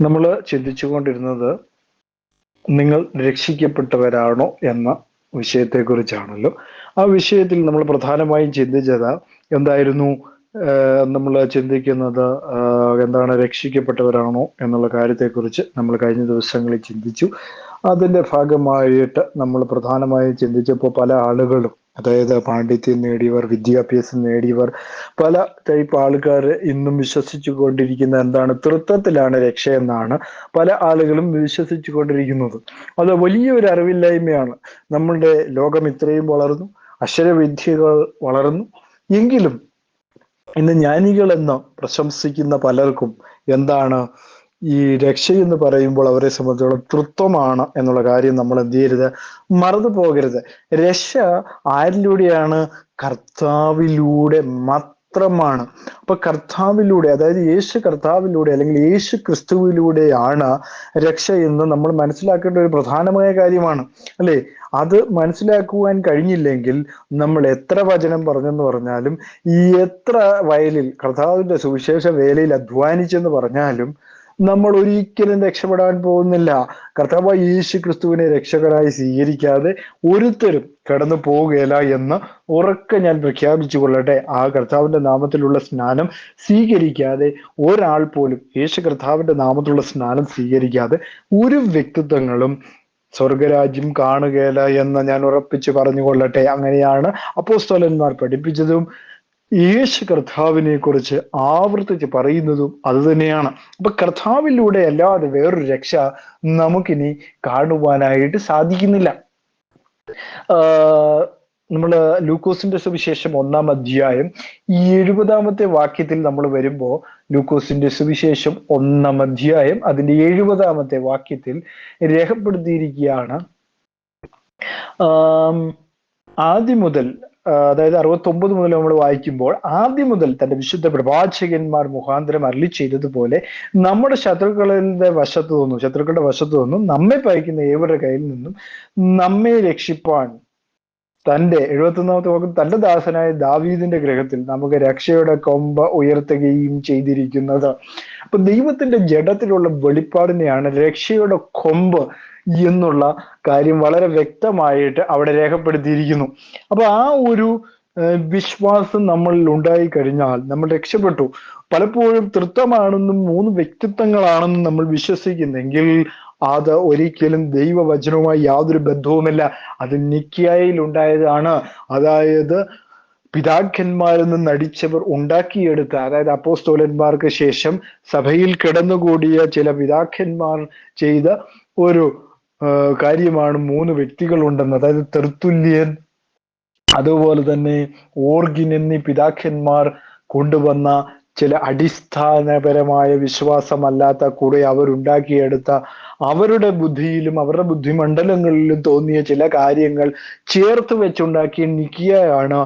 നമ്മൾ ചിന്തിച്ചുകൊണ്ടിരുന്നത് നിങ്ങൾ രക്ഷിക്കപ്പെട്ടവരാണോ എന്ന വിഷയത്തെക്കുറിച്ചാണല്ലോ. ആ വിഷയത്തിൽ നമ്മൾ പ്രധാനമായും ചിന്തിച്ചത് എന്തായിരുന്നു? നമ്മൾ ചിന്തിക്കുന്നത് എന്താണ് രക്ഷിക്കപ്പെട്ടവരാണോ എന്നുള്ള കാര്യത്തെക്കുറിച്ച് നമ്മൾ കഴിഞ്ഞ ദിവസങ്ങളിൽ ചിന്തിച്ചു. അതിന്റെ ഭാഗമായിട്ട് നമ്മൾ പ്രധാനമായും ചിന്തിച്ചപ്പോൾ പല ആളുകളും അതായത് പാണ്ഡിത്യം നേടിയവർ വിദ്യാഭ്യാസം നേടിയവർ പല ടൈപ്പ് ആൾക്കാർ ഇന്നും വിശ്വസിച്ചു കൊണ്ടിരിക്കുന്ന എന്താണ് തൃത്വത്തിലാണ് രക്ഷയെന്നാണ് പല ആളുകളും വിശ്വസിച്ചു കൊണ്ടിരിക്കുന്നത്. അത് വലിയൊരു അറിവില്ലായ്മയാണ്. നമ്മളുടെ ലോകം ഇത്രയും വളർന്നു അക്ഷരവിദ്യകൾ വളർന്നു. എങ്കിലും ഇന്ന് ജ്ഞാനികൾ എന്ന് പ്രശംസിക്കുന്ന പലർക്കും എന്താണ് ഈ രക്ഷ എന്ന് പറയുമ്പോൾ അവരെ സംബന്ധിച്ചോളം തൃത്വമാണ് എന്നുള്ള കാര്യം നമ്മൾ എന്ത് ചെയ്യരുത് മറന്നു പോകരുത്. രക്ഷ ആരിലൂടെയാണ്? കർത്താവിലൂടെ മാത്രമാണ്. അപ്പൊ കർത്താവിലൂടെ അതായത് യേശു കർത്താവിലൂടെ അല്ലെങ്കിൽ യേശു ക്രിസ്തുവിലൂടെയാണ് രക്ഷ എന്ന് നമ്മൾ മനസ്സിലാക്കേണ്ട ഒരു പ്രധാനമായ കാര്യമാണ്. അല്ലെ? അത് മനസ്സിലാക്കുവാൻ കഴിഞ്ഞില്ലെങ്കിൽ നമ്മൾ എത്ര വചനം പറഞ്ഞെന്ന് പറഞ്ഞാലും ഈ എത്ര വയലിൽ കർത്താവിന്റെ സുവിശേഷ വേലയിൽ അധ്വാനിച്ചെന്ന് പറഞ്ഞാലും നമ്മൾ ഒരിക്കലും രക്ഷപ്പെടാൻ പോകുന്നില്ല. കർത്താവ് യേശു ക്രിസ്തുവിനെ രക്ഷകരായി സ്വീകരിക്കാതെ ഒരുത്തരും കടന്നു പോവുകയില്ല എന്ന് ഉറക്കെ ഞാൻ പ്രഖ്യാപിച്ചു കൊള്ളട്ടെ. ആ കർത്താവിന്റെ നാമത്തിലുള്ള സ്നാനം സ്വീകരിക്കാതെ ഒരാൾ പോലും യേശു കർത്താവിന്റെ നാമത്തിലുള്ള സ്നാനം സ്വീകരിക്കാതെ ഒരു വ്യക്തിത്വങ്ങളും സ്വർഗരാജ്യം കാണുകയില്ല എന്ന് ഞാൻ ഉറപ്പിച്ച് പറഞ്ഞുകൊള്ളട്ടെ. അങ്ങനെയാണ് അപ്പോസ്തോലന്മാർ പഠിപ്പിച്ചതും യേശു കർത്താവിനെ കുറിച്ച് ആവർത്തിച്ച് പറയുന്നതും അതുതന്നെയാണ്. അപ്പൊ കർത്താവിലൂടെ അല്ലാതെ വേറൊരു രക്ഷ നമുക്കിനി കാണുവാനായിട്ട് സാധിക്കുന്നില്ല. നമ്മൾ ലൂക്കോസിന്റെ സുവിശേഷം ഒന്നാം അധ്യായം ഈ എഴുപതാമത്തെ വാക്യത്തിൽ നമ്മൾ വരുമ്പോൾ ലൂക്കോസിന്റെ സുവിശേഷം ഒന്നാം അധ്യായം അതിന്റെ എഴുപതാമത്തെ വാക്യത്തിൽ രേഖപ്പെടുത്തിയിരിക്കുകയാണ്. ആദ്യം മുതൽ അതായത് അറുപത്തൊമ്പത് മുതൽ നമ്മൾ വായിക്കുമ്പോൾ ആദ്യം മുതൽ തന്റെ വിശുദ്ധ പ്രവാചകന്മാർ മുഖാന്തരം അരളി ചെയ്തതുപോലെ നമ്മുടെ ശത്രുക്കളുടെ വശത്തു നിന്നും ശത്രുക്കളുടെ വശത്തു നിന്നും നമ്മെ പയക്കുന്ന ഏവരുടെ കയ്യിൽ നിന്നും നമ്മെ രക്ഷിപ്പാൻ തന്റെ എഴുപത്തൊന്നാമത്തെ വാക്കും തന്റെ ദാസനായ ദാവീദിന്റെ ഗ്രഹത്തിൽ നമുക്ക് രക്ഷയുടെ കൊമ്പ ഉയർത്തുകയും ചെയ്തിരിക്കുന്നത്. അപ്പൊ ദൈവത്തിന്റെ ജഡത്തിലുള്ള വെളിപ്പാടിനെയാണ് രക്ഷയുടെ കൊമ്പ് എന്നുള്ള കാര്യം വളരെ വ്യക്തമായിട്ട് അവിടെ രേഖപ്പെടുത്തിയിരിക്കുന്നു. അപ്പൊ ആ ഒരു വിശ്വാസം നമ്മളിൽ ഉണ്ടായി കഴിഞ്ഞാൽ നമ്മൾ രക്ഷപ്പെട്ടു. പലപ്പോഴും തൃത്വമാണെന്നും മൂന്ന് വ്യക്തിത്വങ്ങളാണെന്നും നമ്മൾ വിശ്വസിക്കുന്നെങ്കിൽ അത് ഒരിക്കലും ദൈവവചനവുമായി യാതൊരു ബന്ധവുമില്ല. അത് നിക്കിയായിൽ ഉണ്ടായതാണ്. അതായത് പിതാക്കന്മാരിൽ നിന്ന് നടിച്ചവർ ഉണ്ടാക്കിയെടുത്ത അതായത് അപ്പോസ്തോലന്മാർക്ക് ശേഷം സഭയിൽ കിടന്നുകൂടിയ ചില പിതാക്കന്മാർ ചെയ്ത ഒരു കാര്യമാണ് മൂന്ന് വ്യക്തികളുണ്ടെന്ന്. അതായത് തെർത്തുല്യൻ അതുപോലെ തന്നെ ഓർഗിൻ എന്നീ പിതാക്കന്മാർ കൊണ്ടുവന്ന ചില അടിസ്ഥാനപരമായ വിശ്വാസമല്ലാത്ത കൂടെ അവരുണ്ടാക്കിയെടുത്ത അവരുടെ ബുദ്ധിയിലും അവരുടെ ബുദ്ധിമണ്ഡലങ്ങളിലും തോന്നിയ ചില കാര്യങ്ങൾ ചേർത്ത് വെച്ചുണ്ടാക്കിയ നിക്കിയാണ്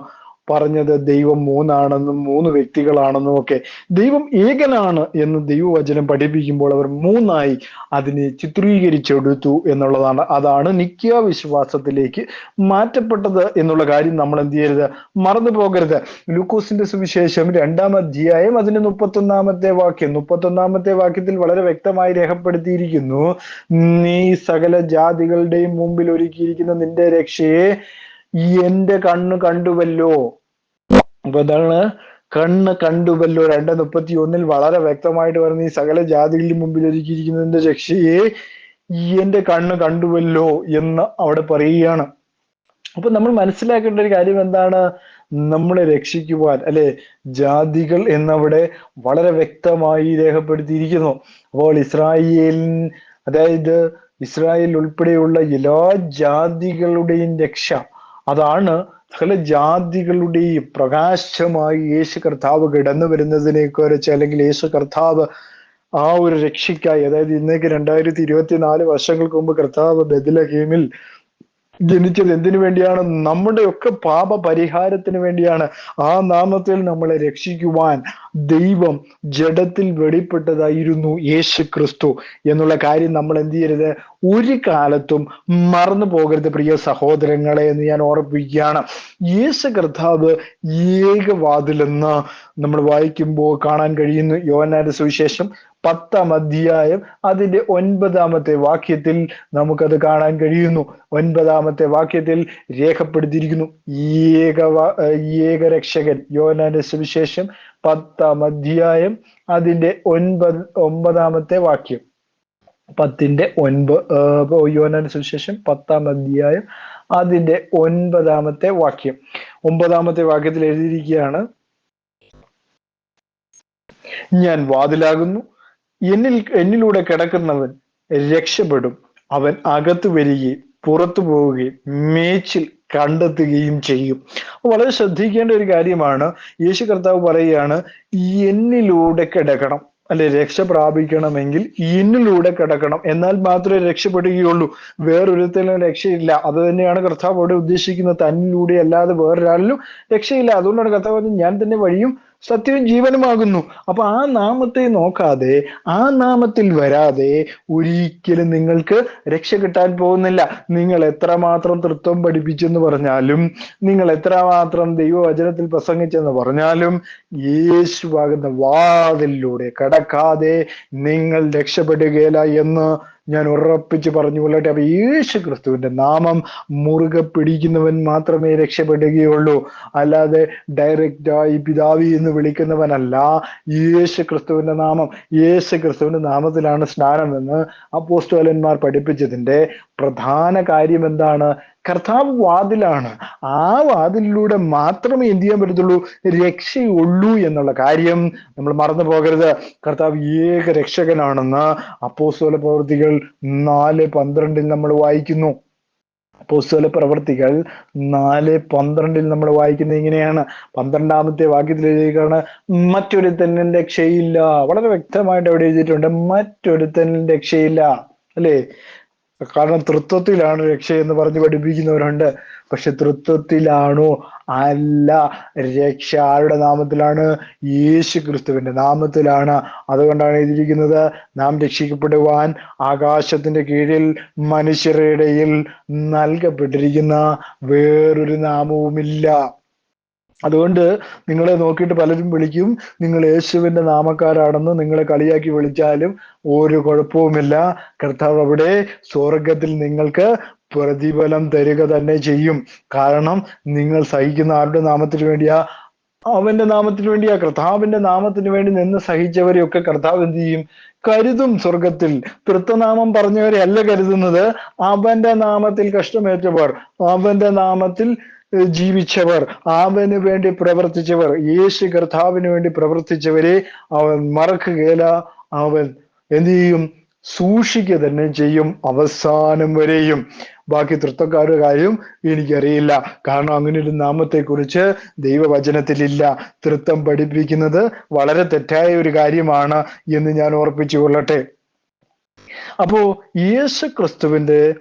പറഞ്ഞത് ദൈവം മൂന്നാണെന്നും മൂന്ന് വ്യക്തികളാണെന്നും ഒക്കെ. ദൈവം ഏകനാണ് എന്ന് ദൈവവചനം പഠിപ്പിക്കുമ്പോൾ അവർ മൂന്നായി അതിനെ ചിത്രീകരിച്ചെടുത്തു എന്നുള്ളതാണ്. അതാണ് നിത്യ വിശ്വാസത്തിലേക്ക് മാറ്റപ്പെട്ടത് എന്നുള്ള കാര്യം നമ്മൾ എന്ത് ചെയ്യരുത്? മറന്നു പോകരുത്. ലൂക്കോസിന്റെ സുവിശേഷം രണ്ടാം അധ്യായം അതിന് മുപ്പത്തൊന്നാമത്തെ വാക്യം. മുപ്പത്തൊന്നാമത്തെ വാക്യത്തിൽ വളരെ വ്യക്തമായി രേഖപ്പെടുത്തിയിരിക്കുന്നു നീ സകല ജാതികളുടെയും മുമ്പിൽ ഒരുക്കിയിരിക്കുന്ന നിന്റെ രക്ഷയെ എന്റെ കണ്ണ് കണ്ടുവല്ലോ. അപ്പൊ എന്താണ് കണ്ണ് കണ്ടുവല്ലോ. രണ്ട് മുപ്പത്തി ഒന്നിൽ വളരെ വ്യക്തമായിട്ട് പറഞ്ഞ ഈ സകല ജാതികളുടെ മുമ്പിൽ ഒരുക്കിയിരിക്കുന്നതിന്റെ രക്ഷയെ എന്റെ കണ്ണ് കണ്ടുവല്ലോ എന്ന് അവിടെ പറയുകയാണ്. അപ്പൊ നമ്മൾ മനസ്സിലാക്കേണ്ട ഒരു കാര്യം എന്താണ്? നമ്മളെ രക്ഷിക്കുവാൻ അല്ലെ? ജാതികൾ എന്നവിടെ വളരെ വ്യക്തമായി രേഖപ്പെടുത്തിയിരിക്കുന്നു. അപ്പോൾ ഇസ്രായേൽ അതായത് ഇസ്രായേൽ ഉൾപ്പെടെയുള്ള എല്ലാ ജാതികളുടെയും രക്ഷ അതാണ് സകല ജാതികളുടെയും പ്രകാശമായി യേശു കർത്താവ് കിടന്നു വരുന്നതിനെ കുറിച്ച് അല്ലെങ്കിൽ യേശു കർത്താവ് ആ ഒരു രക്ഷയ്ക്കായി അതായത് ഇന്നേക്ക് രണ്ടായിരത്തി ഇരുപത്തിനാല് വർഷങ്ങൾക്ക് മുമ്പ് കർത്താവ് ബദലഹീമിൽ ജനിച്ചത് എന്തിനു വേണ്ടിയാണ്? നമ്മുടെയൊക്കെ പാപ പരിഹാരത്തിന് വേണ്ടിയാണ്. ആ നാമത്തിൽ നമ്മളെ രക്ഷിക്കുവാൻ ദൈവം ജഡത്തിൽ വെളിപ്പെട്ടതായിരുന്നു യേശു ക്രിസ്തു എന്നുള്ള കാര്യം നമ്മൾ എന്ത് ചെയ്യരുത്? ഒരു കാലത്തും മറന്നു പോകരുത് പ്രിയ സഹോദരങ്ങളെ എന്ന് ഞാൻ ഓർപ്പിക്കുകയാണ്. യേശു കർത്താവ് ഏകവാതിലെന്ന് നമ്മൾ വായിക്കുമ്പോൾ കാണാൻ കഴിയുന്നു. യോഹന്നാന്റെ സുവിശേഷം പത്താം അധ്യായം അതിന്റെ ഒൻപതാമത്തെ വാക്യത്തിൽ നമുക്കത് കാണാൻ കഴിയുന്നു. ഒൻപതാമത്തെ വാക്യത്തിൽ രേഖപ്പെടുത്തിയിരിക്കുന്നു. ഏക ഏകരക്ഷകൻ യോനാന്റെ സുവിശേഷം പത്താം അധ്യായം അതിന്റെ ഒൻപത് ഒമ്പതാമത്തെ വാക്യം. പത്തിന്റെ ഒൻപത് യോനാന്റെ സുവിശേഷം പത്താം അധ്യായം അതിന്റെ ഒൻപതാമത്തെ വാക്യം. ഒമ്പതാമത്തെ വാക്യത്തിൽ എഴുതിയിരിക്കുകയാണ് ഞാൻ വാതിലാകുന്നു എന്നിൽ എന്നിലൂടെ കിടക്കുന്നവൻ രക്ഷപ്പെടും. അവൻ അകത്ത് വരികയും പുറത്തു പോവുകയും മേച്ചിൽ കണ്ടെത്തുകയും ചെയ്യും. വളരെ ശ്രദ്ധിക്കേണ്ട ഒരു കാര്യമാണ്. യേശു കർത്താവ് പറയുകയാണ് എന്നിലൂടെ കിടക്കണം. അല്ലെ രക്ഷ പ്രാപിക്കണമെങ്കിൽ എന്നിലൂടെ കിടക്കണം. എന്നാൽ മാത്രമേ രക്ഷപ്പെടുകയുള്ളൂ. വേറൊരുത്തരും രക്ഷയില്ല. അത് തന്നെയാണ് കർത്താവ് അവിടെ ഉദ്ദേശിക്കുന്നത്. തന്നിലൂടെ അല്ലാതെ വേറൊരാളിലും രക്ഷയില്ല. അതുകൊണ്ടാണ് കർത്താവ് ഞാൻ തന്നെ വഴിയും സത്യവും ജീവനുമാകുന്നു. അപ്പൊ ആ നാമത്തെ നോക്കാതെ ആ നാമത്തിൽ വരാതെ ഒരിക്കലും നിങ്ങൾക്ക് രക്ഷ കിട്ടാൻ പോകുന്നില്ല. നിങ്ങൾ എത്രമാത്രം തൃത്വം പഠിപ്പിച്ചെന്ന് പറഞ്ഞാലും നിങ്ങൾ എത്രമാത്രം ദൈവവചനത്തിൽ പ്രസംഗിച്ചെന്ന് പറഞ്ഞാലും യേശുവാകുന്ന വാതിലൂടെ കടക്കാതെ നിങ്ങൾ രക്ഷപ്പെടുകയില്ല എന്ന് ഞാൻ ഉറപ്പിച്ച് പറഞ്ഞു കൊള്ളട്ടെ. അപ്പൊ യേശു ക്രിസ്തുവിന്റെ നാമം മുറുകെ പിടിക്കുന്നവൻ മാത്രമേ രക്ഷപ്പെടുകയുള്ളൂ. അല്ലാതെ ഡയറക്റ്റായി പിതാവി എന്ന് വിളിക്കുന്നവനല്ല യേശു ക്രിസ്തുവിന്റെ നാമം. യേശു ക്രിസ്തുവിന്റെ നാമത്തിലാണ് സ്നാനം എന്ന് അപ്പോസ്റ്റോലന്മാർ പഠിപ്പിച്ചതിന്റെ പ്രധാന കാര്യം എന്താണ്? കർത്താവ് വാതിലാണ്. ആ വാതിലിലൂടെ മാത്രമേ എന്ത് ചെയ്യാൻ പറ്റത്തുള്ളൂ? രക്ഷയുള്ളൂ എന്നുള്ള കാര്യം നമ്മൾ മറന്നു പോകരുത്. കർത്താവ് ഏക രക്ഷകനാണെന്ന് അപ്പോസ്തോല പ്രവൃത്തികൾ നാല് പന്ത്രണ്ടിൽ നമ്മൾ വായിക്കുന്നു. അപ്പോസ്തോല പ്രവർത്തികൾ നാല് പന്ത്രണ്ടിൽ നമ്മൾ വായിക്കുന്നത് ഇങ്ങനെയാണ്. പന്ത്രണ്ടാമത്തെ വാക്യത്തിൽ എഴുതിയിരിക്കുകയാണ് മറ്റൊരുത്തനും രക്ഷയില്ല. വളരെ വ്യക്തമായിട്ട് അവിടെ എഴുതിയിട്ടുണ്ട് മറ്റൊരുത്തനും രക്ഷയില്ല. അല്ലേ? കാരണം തൃത്വത്തിലാണ് രക്ഷ എന്ന് പറഞ്ഞ് പഠിപ്പിക്കുന്നവരുണ്ട്. പക്ഷെ തൃത്വത്തിലാണോ? അല്ല. രക്ഷ ആരുടെ നാമത്തിലാണ്? യേശു ക്രിസ്തുവിന്റെ നാമത്തിലാണ്. അതുകൊണ്ടാണ് എഴുതിയിരിക്കുന്നത് നാം രക്ഷിക്കപ്പെടുവാൻ ആകാശത്തിന്റെ കീഴിൽ മനുഷ്യരുടെ ഇടയിൽ നൽകപ്പെട്ടിരിക്കുന്ന വേറൊരു നാമവുമില്ല. അതുകൊണ്ട് നിങ്ങളെ നോക്കിയിട്ട് പലരും വിളിക്കും നിങ്ങൾ യേശുവിന്റെ നാമക്കാരാണെന്ന് നിങ്ങളെ കളിയാക്കി വിളിച്ചാലും ഒരു കുഴപ്പവുമില്ല. കർത്താവ് അവിടെ സ്വർഗത്തിൽ നിങ്ങൾക്ക് പ്രതിഫലം തരിക തന്നെ ചെയ്യും. കാരണം നിങ്ങൾ സഹിക്കുന്ന ആരുടെ നാമത്തിന് വേണ്ടിയാ? അവന്റെ നാമത്തിന് വേണ്ടിയാ. കർത്താവിന്റെ നാമത്തിന് വേണ്ടി നിന്ന് സഹിച്ചവരെയൊക്കെ കർത്താവ് എന്ത് ചെയ്യും? കരുതും സ്വർഗത്തിൽ തൃത്വനാമം പറഞ്ഞവരെ അല്ല കരുതുന്നത്. അവന്റെ നാമത്തിൽ കഷ്ടമേറ്റവർ. അവന്റെ നാമത്തിൽ ജീവിച്ചവർ അവന് വേണ്ടി പ്രവർത്തിച്ചവർ യേശു കർത്താവിന് വേണ്ടി പ്രവർത്തിച്ചവരെ അവൻ മറക്കുകയില്ല. അവൻ എന്ത് ചെയ്യും സൂക്ഷിക്കുക തന്നെ ചെയ്യും അവസാനം വരെയും. ബാക്കി തൃത്വക്കാരുടെ കാര്യം എനിക്കറിയില്ല. കാരണം അങ്ങനെ ഒരു നാമത്തെ നാമത്തെക്കുറിച്ച് ദൈവവചനത്തിലില്ല. തൃത്വം പഠിപ്പിക്കുന്നത് വളരെ തെറ്റായ ഒരു കാര്യമാണ് എന്ന് ഞാൻ ഓർപ്പിച്ചു കൊള്ളട്ടെ അപ്പോ യേശു ക്രിസ്തുവിന്റെ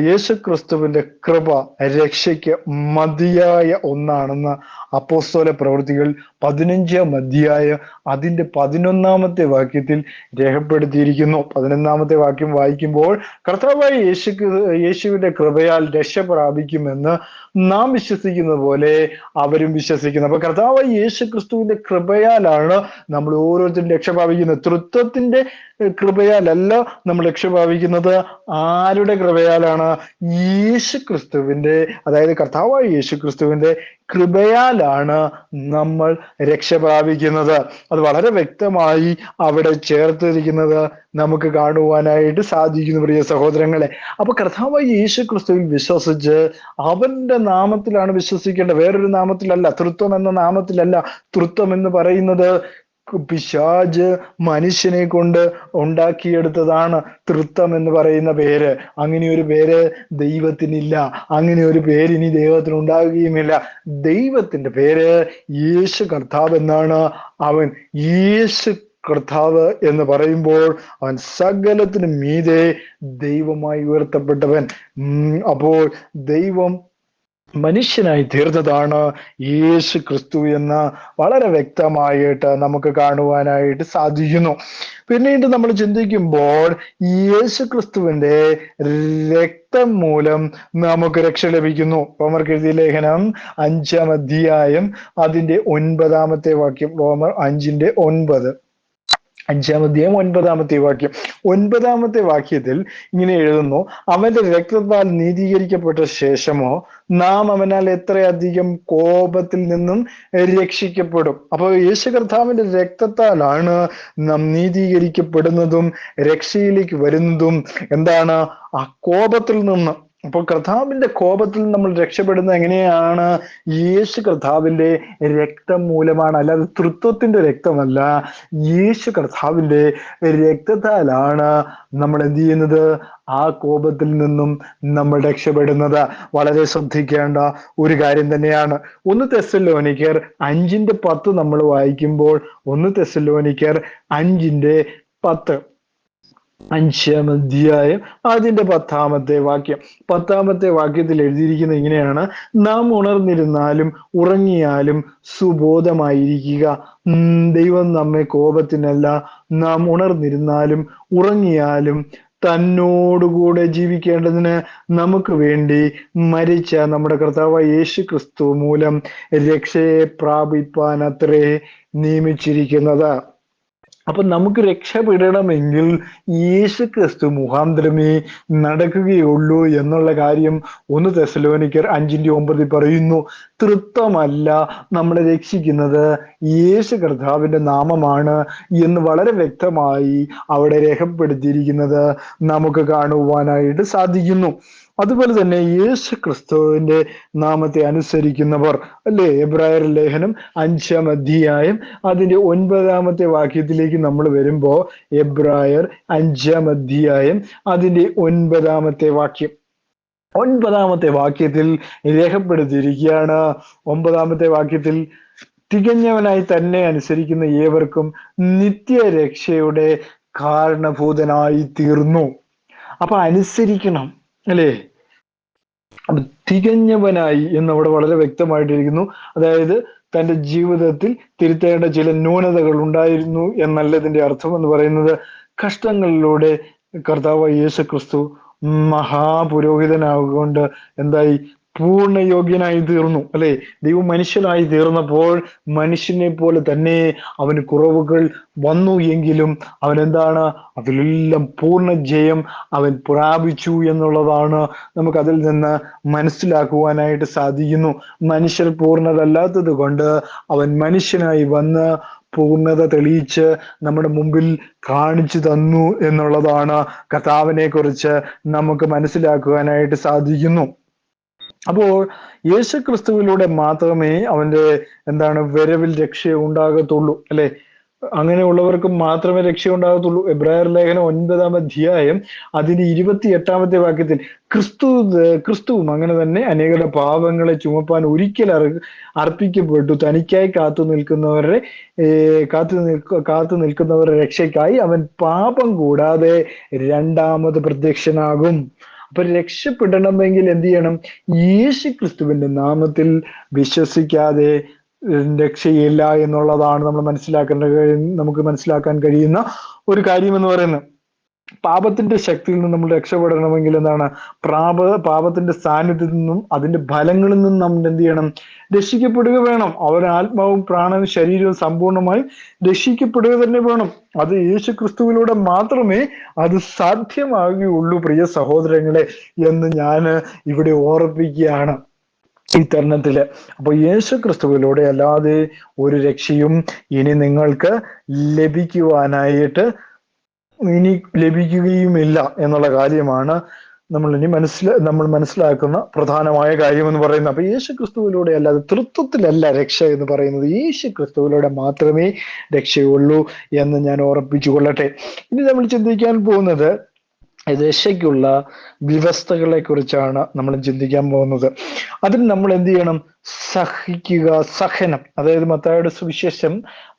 യേശു ക്രിസ്തുവിന്റെ കൃപ രക്ഷയ്ക്ക് മതിയായ ഒന്നാണെന്ന് അപ്പോസ്തോല പ്രവൃത്തികൾ പതിനഞ്ചാം അധ്യായ അതിന്റെ പതിനൊന്നാമത്തെ വാക്യത്തിൽ രേഖപ്പെടുത്തിയിരിക്കുന്നു. പതിനൊന്നാമത്തെ വാക്യം വായിക്കുമ്പോൾ കർത്താവായി യേശു യേശുവിന്റെ കൃപയാൽ രക്ഷ പ്രാപിക്കുമെന്ന് നാം വിശ്വസിക്കുന്ന പോലെ അവരും വിശ്വസിക്കുന്നു. അപ്പൊ കർത്താവായി യേശു ക്രിസ്തുവിന്റെ കൃപയാലാണ് നമ്മൾ ഓരോരുത്തരും രക്ഷ പ്രാപിക്കുന്നത്. തൃത്വത്തിന്റെ കൃപയാലല്ല നമ്മൾ രക്ഷ പ്രാപിക്കുന്നത്. ആരുടെ കൃപയാലാണ്? യേശു ക്രിസ്തുവിന്റെ അതായത് കർത്താവായ യേശു ക്രിസ്തുവിന്റെ കൃപയാലാണ് നമ്മൾ രക്ഷ പ്രാപിക്കുന്നത് അത് വളരെ വ്യക്തമായി അവിടെ ചേർത്തിരിക്കുന്നത് നമുക്ക് കാണുവാനായിട്ട് സാധിക്കുന്നു പ്രിയ സഹോദരങ്ങളെ. അപ്പൊ കർത്താവായി യേശു ക്രിസ്തുവിൽ വിശ്വസിച്ച് അവന്റെ നാമത്തിലാണ് വിശ്വസിക്കേണ്ടത്. വേറൊരു നാമത്തിലല്ല തൃത്വം എന്ന നാമത്തിലല്ല തൃത്വം എന്ന് പറയുന്നത്. പിശാജ് മനുഷ്യനെ കൊണ്ട് ഉണ്ടാക്കിയെടുത്തതാണ് തൃത്വം എന്ന് പറയുന്ന പേര്. അങ്ങനെ ഒരു പേര് ദൈവത്തിനില്ല. അങ്ങനെ ഒരു പേര് ഇനി ദൈവത്തിന് ഉണ്ടാകുകയുമില്ല. ദൈവത്തിന്റെ പേര് യേശു കർത്താവ് എന്നാണ്. അവൻ യേശു കർത്താവ് എന്ന് പറയുമ്പോൾ അവൻ സകലത്തിനും മീതെ ദൈവമായി ഉയർത്തപ്പെട്ടവൻ. അപ്പോൾ ദൈവം മനുഷ്യനായി തീർന്നതാണ് യേശു ക്രിസ്തു എന്ന് വളരെ വ്യക്തമായിട്ട് നമുക്ക് കാണുവാനായിട്ട് സാധിക്കുന്നു. പിന്നീട് നമ്മൾ ചിന്തിക്കുമ്പോൾ യേശു ക്രിസ്തുവിന്റെ രക്തം മൂലം നമുക്ക് രക്ഷ ലഭിക്കുന്നു. റോമർ കെഴുതി ലേഖനം അഞ്ചാം അധ്യായം അതിന്റെ ഒൻപതാമത്തെ വാക്യം റോമർ അഞ്ചിന്റെ ഒൻപത്. അഞ്ചാം അധ്യായം ഒൻപതാമത്തെ വാക്യം. ഒൻപതാമത്തെ വാക്യത്തിൽ ഇങ്ങനെ എഴുതുന്നു അവന്റെ രക്തത്താൽ നീതീകരിക്കപ്പെട്ട ശേഷമോ നാം അവനാൽ എത്രയധികം കോപത്തിൽ നിന്നും രക്ഷിക്കപ്പെടും? അപ്പോൾ യേശു കർത്താവിന്റെ രക്തത്താലാണ് നാം നീതീകരിക്കപ്പെടുന്നതും രക്ഷയിലേക്ക് വരുന്നതും എന്താണ്? ആ കോപത്തിൽ നിന്ന്. അപ്പോൾ കർത്താവിന്റെ കോപത്തിൽ നമ്മൾ രക്ഷപ്പെടുന്നത് എങ്ങനെയാണ്? യേശു കർത്താവിന്റെ രക്തം മൂലമാണ്. അല്ലാതെ തൃത്വത്തിന്റെ രക്തമല്ല. യേശു കർത്താവിന്റെ രക്തത്താലാണ് നമ്മൾ എന്ത് ചെയ്യുന്നത്? ആ കോപത്തിൽ നിന്നും നമ്മൾ രക്ഷപ്പെടുന്നത്. വളരെ ശ്രദ്ധിക്കേണ്ട ഒരു കാര്യം തന്നെയാണ്. ഒന്ന് തെസ്സലോനിക്കർ അഞ്ചിന്റെ പത്ത് നമ്മൾ വായിക്കുമ്പോൾ ഒന്ന് തെസ്സലോനിക്കർ അഞ്ചിന്റെ പത്ത്. അഞ്ചാം അധ്യായം അതിന്റെ പത്താമത്തെ വാക്യം. പത്താമത്തെ വാക്യത്തിൽ എഴുതിയിരിക്കുന്നത് ഇങ്ങനെയാണ്. നാം ഉണർന്നിരുന്നാലും ഉറങ്ങിയാലും സുബോധമായിരിക്കുക. ദൈവം നമ്മെ കോപത്തിനല്ല. നാം ഉണർന്നിരുന്നാലും ഉറങ്ങിയാലും തന്നോടുകൂടെ ജീവിക്കേണ്ടതിന് നമുക്ക് വേണ്ടി മരിച്ച നമ്മുടെ കർത്താവ് യേശു ക്രിസ്തു മൂലം രക്ഷയെ പ്രാപിപ്പാൻ അത്രേ നിയമിച്ചിരിക്കുന്നത്. അപ്പൊ നമുക്ക് രക്ഷപ്പെടണമെങ്കിൽ യേശു ക്രിസ്തു മുഖാന്തരമേ നടക്കുകയുള്ളൂ എന്നുള്ള കാര്യം ഒന്ന് തെസലോനിക്കർ അഞ്ചിന്റെ ഒമ്പതിൽ പറയുന്നു. തൃത്വമല്ല നമ്മളെ രക്ഷിക്കുന്നത് യേശു കർത്താവിന്റെ നാമമാണ് എന്ന് വളരെ വ്യക്തമായി അവിടെ രേഖപ്പെടുത്തിയിരിക്കുന്നത് നമുക്ക് കാണുവാനായിട്ട് സാധിക്കുന്നു. അതുപോലെ തന്നെ യേശു ക്രിസ്തുവിന്റെ നാമത്തെ അനുസരിക്കുന്നവർ അല്ലേ? എബ്രായർ ലേഖനം അഞ്ചാം അധ്യായം അതിന്റെ ഒൻപതാമത്തെ വാക്യത്തിലേക്ക് നമ്മൾ വരുമ്പോ എബ്രായർ അഞ്ചാം അധ്യായം അതിന്റെ ഒൻപതാമത്തെ വാക്യം. ഒൻപതാമത്തെ വാക്യത്തിൽ രേഖപ്പെടുത്തിയിരിക്കുകയാണ്. ഒമ്പതാമത്തെ വാക്യത്തിൽ തികഞ്ഞവനായി തന്നെ അനുസരിക്കുന്ന ഏവർക്കും നിത്യരക്ഷയുടെ കാരണഭൂതനായി തീർന്നു അപ്പൊ അനുസരിക്കണം. അല്ലേ? തികഞ്ഞവനായി എന്നവിടെ വളരെ വ്യക്തമായിട്ടിരിക്കുന്നു. അതായത് തന്റെ ജീവിതത്തിൽ തിരുത്തേണ്ട ചില ന്യൂനതകൾ ഉണ്ടായിരുന്നു എന്നല്ല ഇതിന്റെ അർത്ഥം എന്ന് പറയുന്നത് കഷ്ടങ്ങളിലൂടെ കർത്താവ് യേശു ക്രിസ്തു മഹാപുരോഹിതനാകൊണ്ട് എന്തായി? പൂർണ യോഗ്യനായി തീർന്നു അല്ലെ? ദൈവം മനുഷ്യനായി തീർന്നപ്പോൾ മനുഷ്യനെ പോലെ തന്നെ അവന് കുറവുകൾ വന്നു എങ്കിലും അവൻ എന്താണ് അതിലെല്ലാം പൂർണ ജയം അവൻ പ്രാപിച്ചു എന്നുള്ളതാണ് നമുക്ക് അതിൽ നിന്ന് മനസ്സിലാക്കുവാനായിട്ട് സാധിക്കുന്നു. മനുഷ്യർ പൂർണതല്ലാത്തത് കൊണ്ട് അവൻ മനുഷ്യനായി വന്ന് പൂർണത തെളിയിച്ച് നമ്മുടെ മുമ്പിൽ കാണിച്ചു തന്നു എന്നുള്ളതാണ് കർത്താവിനെ കുറിച്ച് നമുക്ക് മനസ്സിലാക്കുവാനായിട്ട് സാധിക്കുന്നു. അപ്പോൾ യേശു ക്രിസ്തുവിലൂടെ മാത്രമേ അവന്റെ എന്താണ് വരവിൽ രക്ഷ ഉണ്ടാകത്തുള്ളൂ അല്ലെ? അങ്ങനെയുള്ളവർക്ക് മാത്രമേ രക്ഷ ഉണ്ടാകത്തുള്ളൂ. എബ്രായർ ലേഖനം ഒൻപതാം അധ്യായം അതിന്റെ ഇരുപത്തി എട്ടാമത്തെ വാക്യത്തിൽ ക്രിസ്തു ക്രിസ്തുവും അങ്ങനെ തന്നെ അനേകരുടെ പാപങ്ങളെ ചുമപ്പാൻ ഒരിക്കൽ അർപ്പിക്കപ്പെട്ടു. തനിക്കായി കാത്തു നിൽക്കുന്നവരെ കാത്തു നിൽക്ക കാത്തു നിൽക്കുന്നവരുടെ രക്ഷയ്ക്കായി അവൻ പാപം കൂടാതെ രണ്ടാമത് പ്രത്യക്ഷനാകും. അപ്പൊ രക്ഷപ്പെടണമെങ്കിൽ എന്ത് ചെയ്യണം? യേശു ക്രിസ്തുവിന്റെ നാമത്തിൽ വിശ്വസിക്കാതെ രക്ഷയില്ല എന്നുള്ളതാണ് നമ്മൾ മനസ്സിലാക്കേണ്ട നമുക്ക് മനസ്സിലാക്കാൻ കഴിയുന്ന ഒരു കാര്യം എന്ന് പറയുന്നത്. പാപത്തിന്റെ ശക്തിയിൽ നിന്ന് നമ്മൾ രക്ഷപ്പെടണമെങ്കിൽ എന്താണ്? പ്രാപ പാപത്തിന്റെ സാന്നിധ്യത്തിൽ നിന്നും അതിന്റെ ഫലങ്ങളിൽ നിന്നും നമ്മൾ എന്ത് ചെയ്യണം? രക്ഷിക്കപ്പെടുക വേണം. അവർ ആത്മാവും പ്രാണനും ശരീരവും സമ്പൂർണമായും രക്ഷിക്കപ്പെടുക തന്നെ വേണം. അത് യേശു ക്രിസ്തുവിലൂടെ മാത്രമേ അത് സാധ്യമാകുകയുള്ളൂ പ്രിയ സഹോദരങ്ങളെ എന്ന് ഞാൻ ഇവിടെ ഓർപ്പിക്കുകയാണ് ഈ തരണത്തിൽ. അപ്പൊ യേശു ക്രിസ്തുവിലൂടെ അല്ലാതെ ഒരു രക്ഷയും ഇനി നിങ്ങൾക്ക് ലഭിക്കുവാനായിട്ട് ഇനി ലഭിക്കുകയുമില്ല എന്നുള്ള കാര്യമാണ് നമ്മൾ ഇനി മനസ്സില നമ്മൾ മനസ്സിലാക്കുന്ന പ്രധാനമായ കാര്യം എന്ന് പറയുന്നത്. അപ്പൊ യേശു ക്രിസ്തുവിലൂടെ അല്ലാതെ തൃത്വത്തിലല്ല രക്ഷ എന്ന് പറയുന്നത്. യേശു ക്രിസ്തുവിലൂടെ മാത്രമേ രക്ഷയുള്ളൂ എന്ന് ഞാൻ ഓർപ്പിച്ചു കൊള്ളട്ടെ. ഇനി നമ്മൾ ചിന്തിക്കാൻ പോകുന്നത് രക്ഷയ്ക്കുള്ള വ്യവസ്ഥകളെ കുറിച്ചാണ് നമ്മൾ ചിന്തിക്കാൻ പോകുന്നത്. അതിന് നമ്മൾ എന്ത് ചെയ്യണം? സഹിക്കുക സഹനം. അതായത് മത്തായുടെ സുവിശേഷം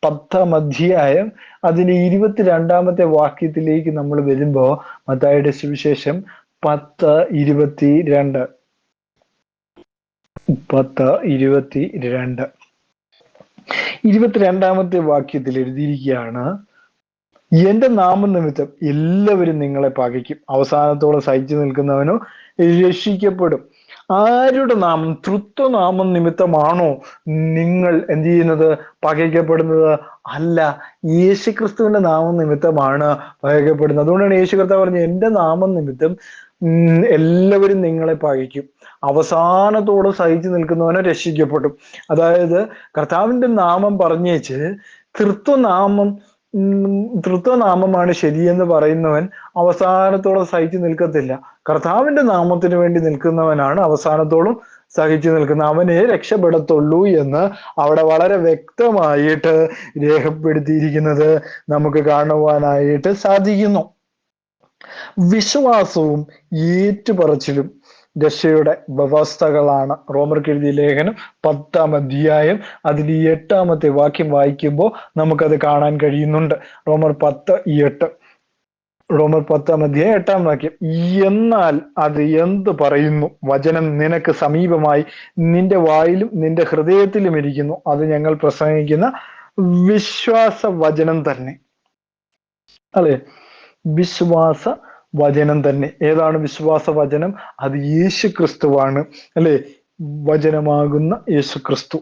പത്താം അധ്യായം അതിന്റെ ഇരുപത്തിരണ്ടാമത്തെ വാക്യത്തിലേക്ക് നമ്മൾ വരുമ്പോ മത്തായുടെ സുവിശേഷം പത്ത് ഇരുപത്തി രണ്ട് പത്ത് ഇരുപത്തി രണ്ട് ഇരുപത്തിരണ്ടാമത്തെ വാക്യത്തിൽ എഴുതിയിരിക്കുകയാണ് എന്റെ നാമനിമിത്തം എല്ലാവരും നിങ്ങളെ പകയ്ക്കും. അവസാനത്തോളം സഹിച്ചു നിൽക്കുന്നവനോ രക്ഷിക്കപ്പെടും. ആരുടെ നാമം തൃത്വനാമം നിമിത്തമാണോ നിങ്ങൾ എന്ത് ചെയ്യുന്നത്? പകയ്ക്കപ്പെടുന്നത് അല്ല യേശുക്രിസ്തുവിന്റെ നാമം നിമിത്തമാണ് പകയ്ക്കപ്പെടുന്നത്. അതുകൊണ്ടാണ് യേശു കർത്താവ് പറഞ്ഞത് എന്റെ നാമം നിമിത്തം എല്ലാവരും നിങ്ങളെ പകയ്ക്കും. അവസാനത്തോടെ സഹിച്ചു നിൽക്കുന്നവനെ രക്ഷിക്കപ്പെടും. അതായത് കർത്താവിന്റെ നാമം പറഞ്ഞേച്ച് തൃത്വനാമം തൃത്വനാമമാണ് ശരിയെന്ന് പറയുന്നവൻ അവസാനത്തോളം സഹിച്ചു നിൽക്കത്തില്ല. കർത്താവിന്റെ നാമത്തിന് വേണ്ടി നിൽക്കുന്നവനാണ് അവസാനത്തോളം സഹിച്ചു നിൽക്കുന്ന അവനെ രക്ഷപ്പെടത്തുള്ളൂ എന്ന് അവിടെ വളരെ വ്യക്തമായിട്ട് രേഖപ്പെടുത്തിയിരിക്കുന്നത് നമുക്ക് കാണുവാനായിട്ട് സാധിക്കുന്നു. വിശ്വാസവും ഏറ്റുപറച്ചിലും രക്ഷയുടെ വ്യവസ്ഥകളാണ്. റോമർ എഴുതിയ ലേഖനം പത്താം അധ്യായം. അതിൽ ഈ എട്ടാമത്തെ വാക്യം വായിക്കുമ്പോൾ നമുക്കത് കാണാൻ കഴിയുന്നുണ്ട്. റോമർ പത്ത് ഈ എട്ട്. റോമർ പത്താം അധ്യായം എട്ടാം വാക്യം. എന്നാൽ അത് എന്ത് പറയുന്നു? വചനം നിനക്ക് സമീപമായി. നിന്റെ വായിലും നിന്റെ ഹൃദയത്തിലും ഇരിക്കുന്നു. അത് ഞങ്ങൾ പ്രസംഗിക്കുന്ന വിശ്വാസ വചനം തന്നെ. അല്ലെ? വിശ്വാസ വചനം തന്നെ. ഏതാണ് വിശ്വാസ വചനം അത് യേശു ക്രിസ്തുവാണ് അല്ലെ? വചനമാകുന്ന യേശു ക്രിസ്തു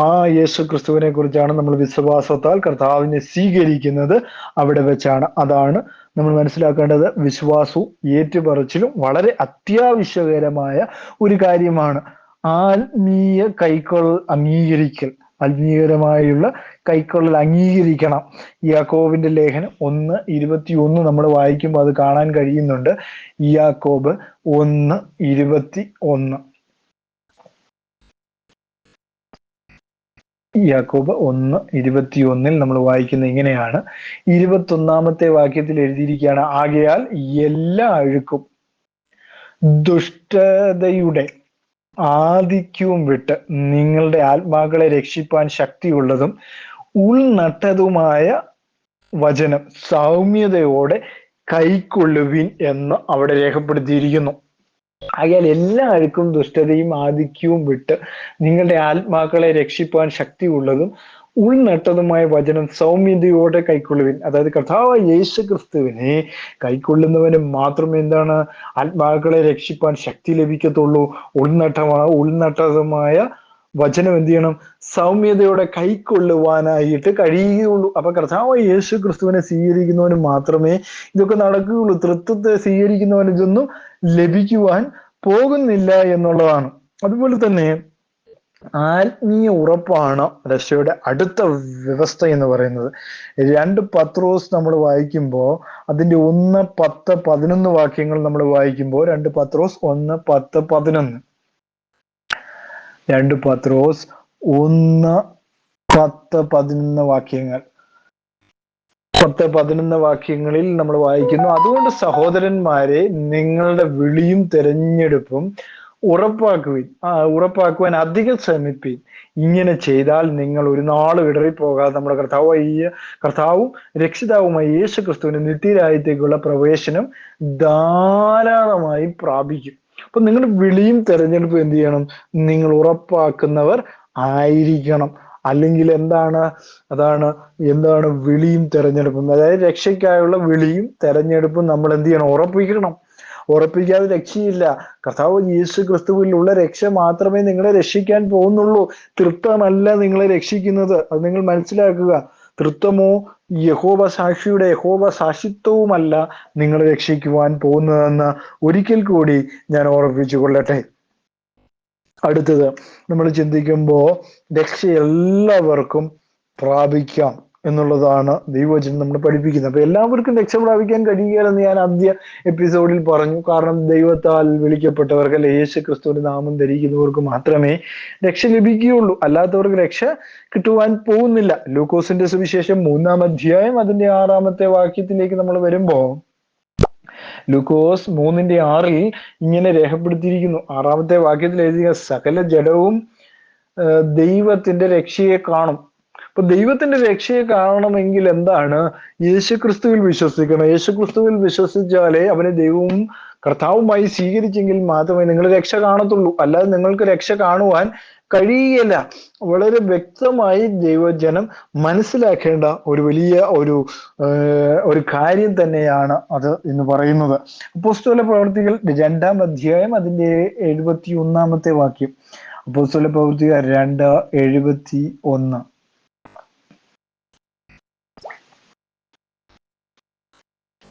ആ യേശു ക്രിസ്തുവിനെ കുറിച്ചാണ് നമ്മൾ വിശ്വാസത്താൽ കർത്താവിനെ സ്വീകരിക്കുന്നത് അവിടെ വെച്ചാണ്. അതാണ് നമ്മൾ മനസ്സിലാക്കേണ്ടത്. വിശ്വാസവും ഏറ്റുപറച്ചിലും വളരെ അത്യാവശ്യകരമായ ഒരു കാര്യമാണ്. ആത്മീയ കൈക്കൊൾ അംഗീകരിക്കൽ. ആത്മീയകരമായുള്ള കൈക്കൊള്ളൽ അംഗീകരിക്കണം. യാക്കോബിന്റെ ലേഖനം ഒന്ന് ഇരുപത്തി ഒന്ന് നമ്മൾ വായിക്കുമ്പോൾ അത് കാണാൻ കഴിയുന്നുണ്ട്. യാക്കോബ് ഒന്ന് ഇരുപത്തി ഒന്ന് യാക്കോബ് ഒന്ന് ഇരുപത്തി ഒന്നിൽ നമ്മൾ വായിക്കുന്ന ഇങ്ങനെയാണ്. ഇരുപത്തൊന്നാമത്തെ വാക്യത്തിൽ എഴുതിയിരിക്കുകയാണ് ആകയാൽ എല്ലാ അഴുക്കും ദുഷ്ടതയുടെ ആധിക്യവും വിട്ട് നിങ്ങളുടെ ആത്മാക്കളെ രക്ഷിപ്പാൻ ശക്തിയുള്ളതും ഉൾനട്ടതുമായ വചനം സൗമ്യതയോടെ കൈക്കൊള്ളുവിൻ എന്ന് അവിടെ രേഖപ്പെടുത്തിയിരിക്കുന്നു. ആയാൽ എല്ലാവർക്കും ദുഷ്ടതയും ആധിക്യവും വിട്ട് നിങ്ങളുടെ ആത്മാക്കളെ രക്ഷിപ്പാൻ ശക്തിയുള്ളതും ഉൾനട്ടതുമായ വചനം സൗമ്യതയോടെ കൈക്കൊള്ളുവിൻ. അതായത് കർത്താവ് യേശു ക്രിസ്തുവിനെ കൈക്കൊള്ളുന്നവന് മാത്രം എന്താണ് ആത്മാക്കളെ രക്ഷിപ്പാൻ ശക്തി ലഭിക്കത്തുള്ളൂ. ഉൾനട്ടമായ ഉൾനട്ടതുമായ വചനം എന്ത് ചെയ്യണം? സൗമ്യതയോടെ കൈക്കൊള്ളുവാനായിട്ട് കഴിയുകയുള്ളൂ. അപ്പൊ കർത്താവ് യേശു ക്രിസ്തുവിനെ സ്വീകരിക്കുന്നവന് മാത്രമേ ഇതൊക്കെ നടക്കുകയുള്ളൂ. തൃത്വത്തെ സ്വീകരിക്കുന്നവന് ഇതൊന്നും ലഭിക്കുവാൻ പോകുന്നില്ല എന്നുള്ളതാണ്. അതുപോലെ തന്നെ ആത്മീയ ഉറപ്പാണ് രക്ഷയുടെ അടുത്ത വ്യവസ്ഥ എന്ന് പറയുന്നത്. രണ്ട് പത്രോസ് നമ്മൾ വായിക്കുമ്പോൾ അതിന്റെ ഒന്ന് പത്ത് പതിനൊന്ന് വാക്യങ്ങൾ നമ്മൾ വായിക്കുമ്പോൾ രണ്ട് പത്രോസ് ഒന്ന് പത്ത് പതിനൊന്ന്. രണ്ട് പത്രോസ് ഒന്ന് പത്ത് പതിനൊന്ന് വാക്യങ്ങൾ. പത്ത് പതിനൊന്ന് വാക്യങ്ങളിൽ നമ്മൾ വായിക്കുന്നു. അതുകൊണ്ട് സഹോദരന്മാരെ നിങ്ങളുടെ വിളിയും തെരഞ്ഞെടുപ്പും ഉറപ്പാക്കുവിൻ. ഉറപ്പാക്കുവാൻ അധികം ശ്രമിപ്പിൻ. ഇങ്ങനെ ചെയ്താൽ നിങ്ങൾ ഒരു നാൾ ഇടറിപ്പോകാതെ നമ്മുടെ കർത്താവായ കർത്താവും രക്ഷിതാവുമായ യേശു ക്രിസ്തുവിന്റെ നിത്യരാജ്യത്തേക്കുള്ള പ്രവേശനം ധാരാളമായി പ്രാപിക്കും. അപ്പൊ നിങ്ങളുടെ വിളിയും തെരഞ്ഞെടുപ്പും എന്ത് ചെയ്യണം? നിങ്ങൾ ഉറപ്പാക്കുന്നവർ ആയിരിക്കണം. അല്ലെങ്കിൽ എന്താണ്? അതാണ് എന്താണ് വിളിയും തെരഞ്ഞെടുപ്പും? അതായത് രക്ഷയ്ക്കായുള്ള വിളിയും തെരഞ്ഞെടുപ്പും നമ്മൾ എന്ത് ചെയ്യണം? ഉറപ്പിക്കണം. ഉറപ്പിക്കാതെ രക്ഷയില്ല. കർത്താവ് യേശു ക്രിസ്തുവിലുള്ള രക്ഷ മാത്രമേ നിങ്ങളെ രക്ഷിക്കാൻ പോകുന്നുള്ളൂ. തൃത്വമല്ല നിങ്ങളെ രക്ഷിക്കുന്നത്. അത് നിങ്ങൾ മനസ്സിലാക്കുക. തൃത്വമോ യഹോബ സാക്ഷിയുടെ യഹോബ സാക്ഷിത്വവുമല്ല നിങ്ങളെ രക്ഷിക്കുവാൻ പോകുന്നതെന്ന് ഒരിക്കൽ കൂടി ഞാൻ ഓർമ്മിപ്പിച്ചു കൊള്ളട്ടെ. അടുത്തത് നമ്മൾ ചിന്തിക്കുമ്പോൾ രക്ഷ എല്ലാവർക്കും പ്രാപിക്കാം. എന്നുള്ളതാണ് ദൈവവചനം നമ്മൾ പഠിപ്പിക്കുന്നത്. അപ്പൊ എല്ലാവർക്കും രക്ഷ പ്രാപിക്കാൻ കഴിയുകയെന്ന് ഞാൻ ആദ്യ എപ്പിസോഡിൽ പറഞ്ഞു. കാരണം ദൈവത്താൽ വിളിക്കപ്പെട്ടവർക്ക് അല്ലെ യേശു ക്രിസ്തുവിന്റെ നാമം ധരിക്കുന്നവർക്ക് മാത്രമേ രക്ഷ ലഭിക്കുകയുള്ളൂ. അല്ലാത്തവർക്ക് രക്ഷ കിട്ടുവാൻ പോകുന്നില്ല. ലൂക്കോസിന്റെ സുവിശേഷം മൂന്നാം അധ്യായം അതിന്റെ ആറാമത്തെ വാക്യത്തിലേക്ക് നമ്മൾ വരുമ്പോ ലൂക്കോസ് മൂന്നിന്റെ ആറിൽ ഇങ്ങനെ രേഖപ്പെടുത്തിയിരിക്കുന്നു. ആറാമത്തെ വാക്യത്തിൽ എഴുതിയ സകല ജഡവും ദൈവത്തിന്റെ രക്ഷയെ കാണും. അപ്പൊ ദൈവത്തിന്റെ രക്ഷയെ കാണണമെങ്കിൽ എന്താണ്? യേശുക്രിസ്തുവിൽ വിശ്വസിക്കണം. യേശുക്രിസ്തുവിൽ വിശ്വസിച്ചാലേ അവനെ ദൈവവും കർത്താവുമായി സ്വീകരിച്ചെങ്കിൽ മാത്രമേ നിങ്ങൾ രക്ഷ കാണത്തുള്ളൂ. അല്ലാതെ നിങ്ങൾക്ക് രക്ഷ കാണുവാൻ കഴിയുകയില്ല വളരെ വ്യക്തമായി ദൈവജനം മനസ്സിലാക്കേണ്ട ഒരു വലിയ ഒരു ഒരു കാര്യം തന്നെയാണ് അത് എന്ന് പറയുന്നത്. അപ്പോസ്തോല പ്രവർത്തികൾ രണ്ടാം അധ്യായം അതിന്റെ എഴുപത്തി ഒന്നാമത്തെ വാക്യം. അപ്പോസ്തോല പ്രവർത്തികൾ രണ്ട് എഴുപത്തി ഒന്ന്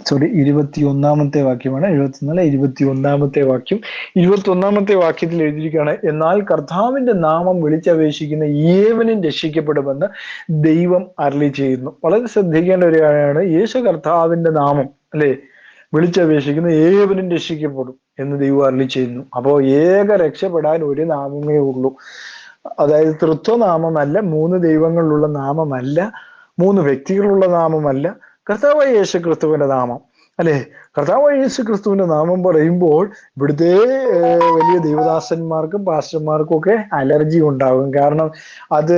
സോറി ഇരുപത്തി ഒന്നാമത്തെ വാക്യമാണ്. എഴുപത്തിനാല് ഇരുപത്തി ഒന്നാമത്തെ വാക്യം. ഇരുപത്തി ഒന്നാമത്തെ വാക്യത്തിൽ എഴുതിയിരിക്കുകയാണ് എന്നാൽ കർത്താവിന്റെ നാമം വിളിച്ചപേക്ഷിക്കുന്ന ഏവനും രക്ഷിക്കപ്പെടുമെന്ന് ദൈവം അരളി ചെയ്യുന്നു വളരെ ശ്രദ്ധിക്കേണ്ട ഒരു കാര്യമാണ് യേശു കർത്താവിന്റെ നാമം അല്ലെ? വിളിച്ചപേക്ഷിക്കുന്ന ഏവനും രക്ഷിക്കപ്പെടും എന്ന് ദൈവം അരളി ചെയ്യുന്നു അപ്പോൾ ഏക രക്ഷപ്പെടാൻ ഒരു നാമമേ ഉള്ളൂ. അതായത് തൃത്വനാമമല്ല മൂന്ന് ദൈവങ്ങളിലുള്ള നാമമല്ല മൂന്ന് വ്യക്തികളുള്ള നാമമല്ല കർത്താവായ യേശു ക്രിസ്തുവിന്റെ നാമം. അല്ലെ? കർത്താവ് യേശു ക്രിസ്തുവിന്റെ നാമം പറയുമ്പോൾ ഇവിടുത്തെ വലിയ ദൈവദാസന്മാർക്കും പാസ്റ്റർമാർക്കും ഒക്കെ അലർജി ഉണ്ടാകും. കാരണം അത്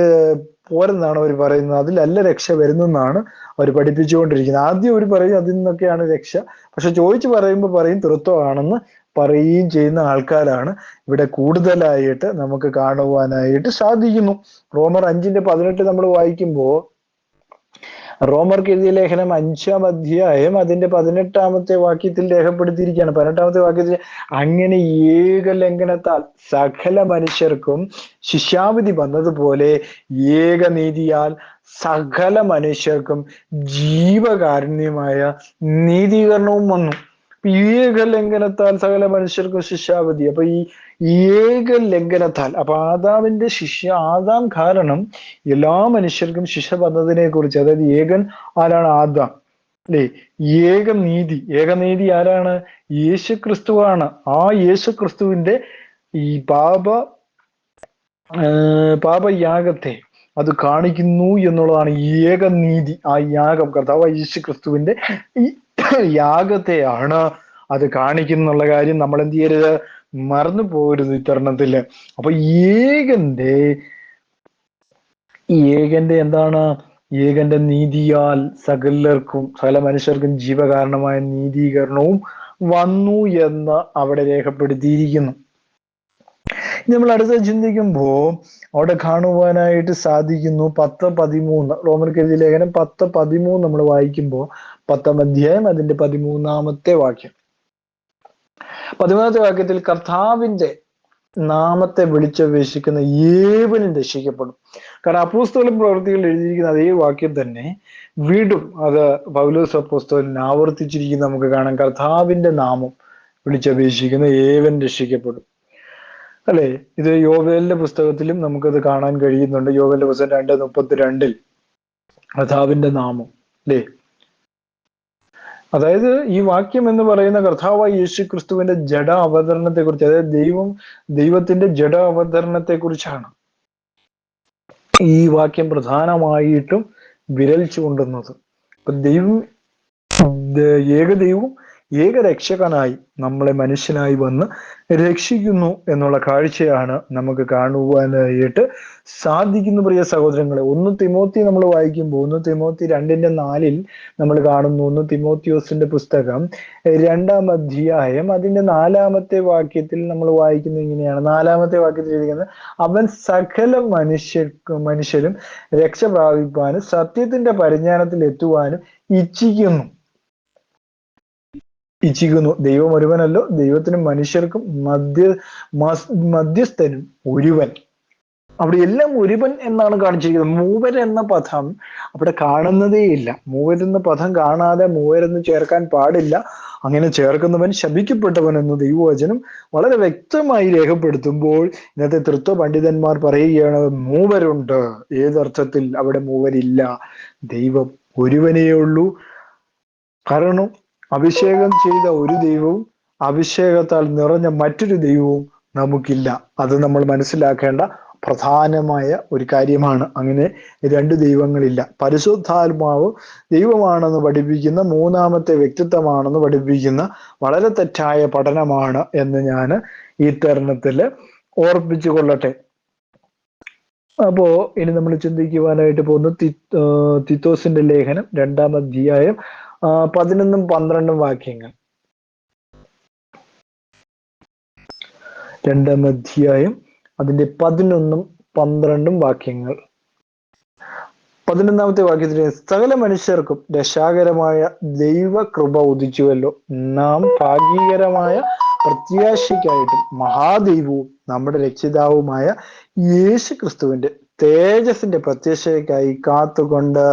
പോരെന്നാണ് അവർ പറയുന്നത്. അതിലല്ല രക്ഷ വരുന്നെന്നാണ് അവർ പഠിപ്പിച്ചുകൊണ്ടിരിക്കുന്നത്. ആദ്യം അവർ പറയും അതിൽ നിന്നൊക്കെയാണ് രക്ഷ. പക്ഷെ ചോദിച്ചു പറയുമ്പോൾ പറയും തൃത്വമാണെന്ന് പറയുകയും ചെയ്യുന്ന ആൾക്കാരാണ്. ഇവിടെ കൂടുതലായിട്ട് നമുക്ക് കാണുവാനായിട്ട് സാധിക്കുന്നു. റോമർ അഞ്ചിന്റെ പതിനെട്ട് നമ്മൾ വായിക്കുമ്പോൾ റോമർക്ക് എഴുതിയ ലേഖനം അഞ്ചാം അധ്യായം അതിന്റെ പതിനെട്ടാമത്തെ വാക്യത്തിൽ രേഖപ്പെടുത്തിയിരിക്കുകയാണ്. പതിനെട്ടാമത്തെ വാക്യത്തിൽ അങ്ങനെ ഏക ലംഘനത്താൽ സകല മനുഷ്യർക്കും ശിക്ഷാവിധി വന്നതുപോലെ ഏക നീതിയാൽ സകല മനുഷ്യർക്കും ജീവകാരുണ്യമായ നീതീകരണവും വന്നു. ഏക ലംഘനത്താൽ സകല മനുഷ്യർക്കും ശിക്ഷാവിധി. അപ്പൊ ഈ ഏക ലംഘനത്താൽ അപ്പൊ ആദാമിന്റെ ശിഷ്യ ആദാം കാരണം എല്ലാ മനുഷ്യർക്കും ശിഷ്യ വന്നതിനെ കുറിച്ച് അതായത് ഏകൻ ആരാണ്? ആദാം. അല്ലെ? ഏകനീതി. ഏകനീതി ആരാണ്? യേശു ക്രിസ്തുവാണ് ആ യേശു ക്രിസ്തുവിന്റെ ഈ പാപ പാപയാഗത്തെ അത് കാണിക്കുന്നു എന്നുള്ളതാണ് ഏക നീതി ആ യാഗം കർത്താവ് യേശു ക്രിസ്തുവിന്റെ യാഗത്തെയാണ് അത് കാണിക്കുന്നുള്ള കാര്യം നമ്മൾ എന്ത് ചെയ്യരുത്? മറന്നു പോരുത് ഇത്തരണത്തിൽ. അപ്പൊ ഏകന്റെ ഏകന്റെ എന്താണ്? ഏകന്റെ നീതിയാൽ സകലർക്കും സകല മനുഷ്യർക്കും ജീവകാരണമായ നീതീകരണവും വന്നു എന്ന് അവിടെ രേഖപ്പെടുത്തിയിരിക്കുന്നു. നമ്മൾ അടുത്ത ചിന്തിക്കുമ്പോൾ അവിടെ കാണുവാനായിട്ട് സാധിക്കുന്നു പത്ത് പതിമൂന്ന്. റോമർക്കെഴുതിയ ലേഖനം പത്ത് പതിമൂന്ന് നമ്മൾ വായിക്കുമ്പോൾ പത്താം അധ്യായം അതിന്റെ പതിമൂന്നാമത്തെ വാക്യം. പതിമൂന്നാമത്തെ വാക്യത്തിൽ കർത്താവിന്റെ നാമത്തെ വിളിച്ചപേക്ഷിക്കുന്ന ഏവനും രക്ഷിക്കപ്പെടും. കാരണം അപ്പോസ്തോലൻ പ്രവൃത്തികൾ എഴുതിയിരിക്കുന്ന അതേ വാക്യം തന്നെ വീണ്ടും അത് പൗലോസ് അപ്പോസ്തോലൻ ആവർത്തിച്ചിരിക്കുന്ന നമുക്ക് കാണാം. കർത്താവിന്റെ നാമം വിളിച്ചപേക്ഷിക്കുന്ന ഏവൻ രക്ഷിക്കപ്പെടും. അല്ലെ? ഇത് യോവേലിന്റെ പുസ്തകത്തിലും നമുക്കത് കാണാൻ കഴിയുന്നുണ്ട്. യോവേലിന്റെ പുസ്തകം രണ്ട് മുപ്പത്തിരണ്ടിൽ കർത്താവിന്റെ നാമം. അല്ലേ? അതായത് ഈ വാക്യം എന്ന് പറയുന്ന കർത്താവായി യേശു ക്രിസ്തുവിന്റെ ജഡ അവതരണത്തെ കുറിച്ച് അതായത് ദൈവം ദൈവത്തിന്റെ ജഡ അവതരണത്തെ കുറിച്ചാണ് ഈ വാക്യം പ്രധാനമായിട്ടും വിരൽ ചൂണ്ടുന്നത്. അപ്പൊ ദൈവം ഏകദൈവം ഏകരക്ഷകനായി നമ്മളെ മനുഷ്യനായി വന്ന് രക്ഷിക്കുന്നു എന്നുള്ള കാഴ്ചയാണ് നമുക്ക് കാണുവാനായിട്ട് സാധിക്കുന്നു പ്രിയ സഹോദരങ്ങളെ. ഒന്ന് തിമോത്തി നമ്മൾ വായിക്കുമ്പോൾ ഒന്ന് തിമോത്തി രണ്ടിന്റെ നാലിൽ നമ്മൾ കാണുന്നു ഒന്ന് തിമോത്തിയോസിന്റെ പുസ്തകം രണ്ടാം അധ്യായം. അതിന്റെ നാലാമത്തെ വാക്യത്തിൽ നമ്മൾ വായിക്കുന്നത് ഇങ്ങനെയാണ്. നാലാമത്തെ വാക്യത്തിൽ ഇരിക്കുന്നത് അവൻ സകല മനുഷ്യർക്കും മനുഷ്യരും രക്ഷ പ്രാപിപ്പാനും സത്യത്തിന്റെ പരിജ്ഞാനത്തിൽ എത്തുവാനും ഇച്ഛിക്കുന്നു. ഇച്ഛിക്കുന്നു. ദൈവം ഒരുവനല്ലോ ദൈവത്തിനും മനുഷ്യർക്കും മധ്യ മധ്യസ്ഥനും ഒരുവൻ. അവിടെ എല്ലാം ഒരുവൻ എന്നാണ് കാണിച്ചിരിക്കുന്നത്. മൂവർ എന്ന പദം അവിടെ കാണുന്നതേ ഇല്ല. മൂവർ എന്ന പദം കാണാതെ മൂവരെന്ന് ചേർക്കാൻ പാടില്ല. അങ്ങനെ ചേർക്കുന്നവൻ ശപിക്കപ്പെട്ടവൻ എന്ന് ദൈവവചനം വളരെ വ്യക്തമായി രേഖപ്പെടുത്തുമ്പോൾ ഇന്നത്തെ തൃത്വ പണ്ഡിതന്മാർ പറയുകയാണ് മൂവരുണ്ട്. ഏതർത്ഥത്തിൽ അവിടെ മൂവരില്ല. ദൈവം ഒരുവനേ ഉള്ളൂ കാരണം അഭിഷേകം ചെയ്ത ഒരു ദൈവവും അഭിഷേകത്താൽ നിറഞ്ഞ മറ്റൊരു ദൈവവും നമുക്കില്ല. അത് നമ്മൾ മനസ്സിലാക്കേണ്ട പ്രധാനമായ ഒരു കാര്യമാണ്. അങ്ങനെ രണ്ട് ദൈവങ്ങളില്ല. പരിശുദ്ധാത്മാവ് ദൈവമാണെന്ന് പഠിപ്പിക്കുന്ന മൂന്നാമത്തെ വ്യക്തിത്വമാണെന്ന് പഠിപ്പിക്കുന്ന വളരെ തെറ്റായ പഠനമാണ് എന്ന് ഞാൻ ഈ തരുണത്തിൽ ഓർപ്പിച്ചു കൊള്ളട്ടെ. അപ്പോ ഇനി നമ്മൾ ചിന്തിക്കുവാനായിട്ട് പോകുന്നു തിത്തോസിന്റെ ലേഖനം രണ്ടാം അധ്യായം പതിനൊന്നും പന്ത്രണ്ടും വാക്യങ്ങൾ. രണ്ടാം അധ്യായം അതിന്റെ പതിനൊന്നും പന്ത്രണ്ടും വാക്യങ്ങൾ. പതിനൊന്നാമത്തെ വാക്യത്തിൽ സകല മനുഷ്യർക്കും രക്ഷാകരമായ ദൈവകൃപ ഉദിച്ചുവല്ലോ. നാം ഭാഗീകരമായ പ്രത്യാശയ്ക്കായിട്ടും മഹാദൈവവും നമ്മുടെ രക്ഷിതാവുമായ യേശു ക്രിസ്തുവിന്റെ തേജസിന്റെ പ്രത്യക്ഷയ്ക്കായി കാത്തുകൊണ്ട്